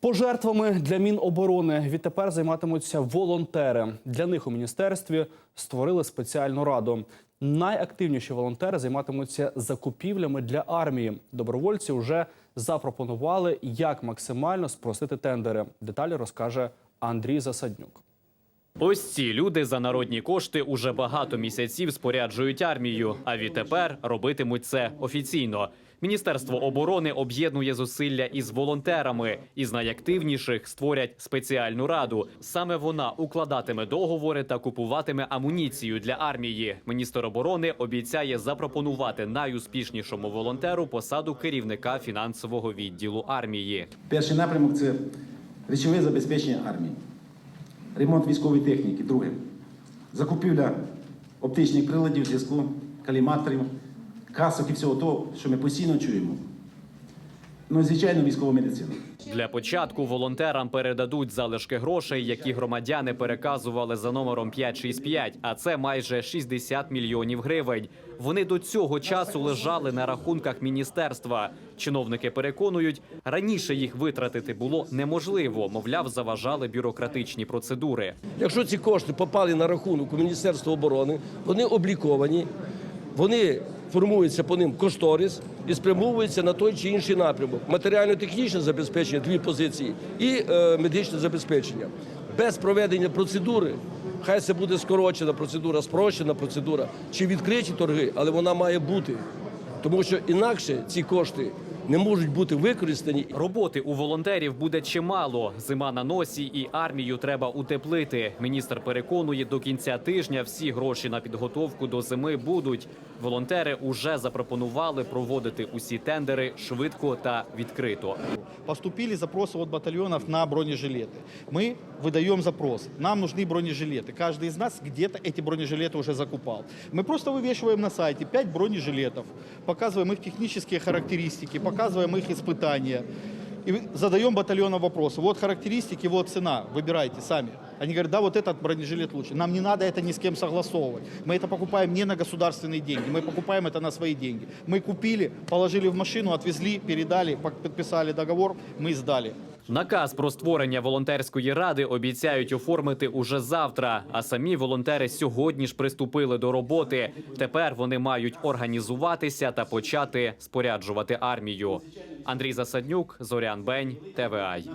Пожертвами для Міноборони відтепер займатимуться волонтери. Для них у міністерстві створили спеціальну раду. Найактивніші волонтери займатимуться закупівлями для армії. Добровольці вже запропонували, як максимально спростити тендери. Деталі розкаже Андрій Засаднюк. Ось ці люди за народні кошти уже багато місяців споряджують армію, а відтепер робитимуть це офіційно. Міністерство оборони об'єднує зусилля із волонтерами. Із найактивніших створять спеціальну раду. Саме вона укладатиме договори та купуватиме амуніцію для армії. Міністр оборони обіцяє запропонувати найуспішнішому волонтеру посаду керівника фінансового відділу армії. Перший напрямок це речове забезпечення армії, ремонт військової техніки. Друге закупівля оптичних приладів, зв'язку, каліматорів, касок і всього того, що ми постійно чуємо. Ну звичайно, військова медицина. Для початку волонтерам передадуть залишки грошей, які громадяни переказували за номером 565, а це майже 60 мільйонів гривень. Вони до цього часу лежали на рахунках міністерства. Чиновники переконують, раніше їх витратити було неможливо, мовляв, заважали бюрократичні процедури. Якщо ці кошти попали на рахунок у Міністерства оборони, вони обліковані, вони формуються по ним кошторис і спрямовується на той чи інший напрямок. Матеріально-технічне забезпечення, дві позиції, і е, медичне забезпечення. Без проведення процедури, хай це буде скорочена процедура, спрощена процедура чи відкриті торги, але вона має бути. Тому що інакше ці кошти не можуть бути використані Роботи у волонтерів буде чимало. Зима на носі, і армію треба утеплити. Міністр переконує, до кінця тижня всі гроші на підготовку до зими будуть. Волонтери уже запропонували проводити усі тендери швидко та відкрито. Поступили запросы от батальонов на бронежилеты. Мы выдаем запрос. Нам нужны бронежилеты. Каждый из нас где-то эти бронежилеты уже закупал. Мы просто вывешиваем на сайте 5 бронежилетов, показываем их технические характеристики, показываем их испытания. И задаем батальонам вопросы. Вот характеристики, вот цена. Выбирайте сами. Они говорят, да, вот этот бронежилет лучше. Нам не надо это ни с кем согласовывать. Мы это покупаем не на государственные деньги. Мы покупаем это на свои деньги. Мы купили, положили в машину, отвезли, передали, пок- подписали договор, мы сдали. Наказ про створення волонтерської ради обіцяють оформити уже завтра. А самі волонтери сьогодні ж приступили до роботи. Тепер вони мають організуватися та почати споряджувати армію. Андрій Засаднюк, Зорян Бень, ТВАЙ.